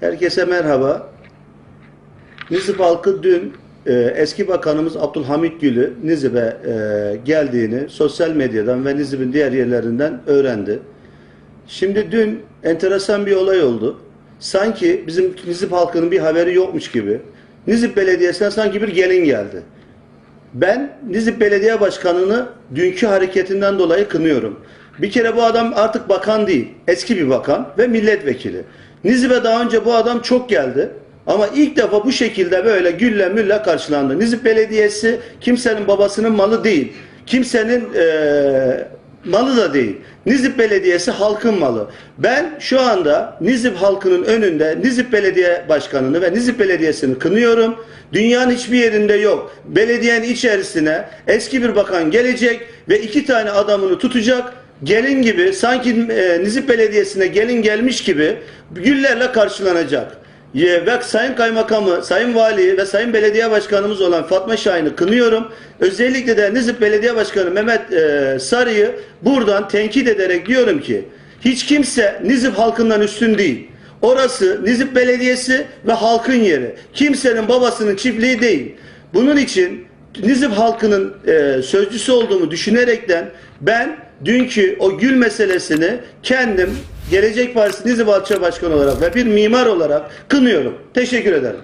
Herkese merhaba. Nizip halkı dün e, eski bakanımız Abdülhamit Gül'ü Nizip'e e, geldiğini sosyal medyadan ve Nizip'in diğer yerlerinden öğrendi. Şimdi dün enteresan bir olay oldu. Sanki bizim Nizip halkının bir haberi yokmuş gibi. Nizip Belediyesi'ne sanki bir gelin geldi. Ben Nizip Belediye Başkanı'nı dünkü hareketinden dolayı kınıyorum. Bir kere bu adam artık bakan değil, eski bir bakan ve milletvekili. Nizip'e daha önce bu adam çok geldi. Ama ilk defa bu şekilde böyle gülle mülle karşılandı. Nizip Belediyesi kimsenin babasının malı değil. Kimsenin eee, malı da değil. Nizip Belediyesi halkın malı. Ben şu anda Nizip halkının önünde Nizip Belediye Başkanı'nı ve Nizip Belediyesi'ni kınıyorum. Dünyanın hiçbir yerinde yok. Belediyenin içerisine eski bir bakan gelecek ve iki tane adamını tutacak. Gelin gibi sanki e, Nizip Belediyesi'ne gelin gelmiş gibi güllerle karşılanacak. Ye- Ve Sayın Kaymakamı, Sayın Vali ve Sayın Belediye Başkanımız olan Fatma Şahin'i kınıyorum. Özellikle de Nizip Belediye Başkanı Mehmet e, Sarı'yı buradan tenkit ederek diyorum ki hiç kimse Nizip halkından üstün değil. Orası Nizip Belediyesi ve halkın yeri. Kimsenin babasının çiftliği değil. Bunun için Nizip halkının e, sözcüsü olduğumu düşünerekten ben dünkü o gül meselesini kendim Gelecek Partisi Nizip Alçı Başkanı olarak ve bir mimar olarak kınıyorum. Teşekkür ederim.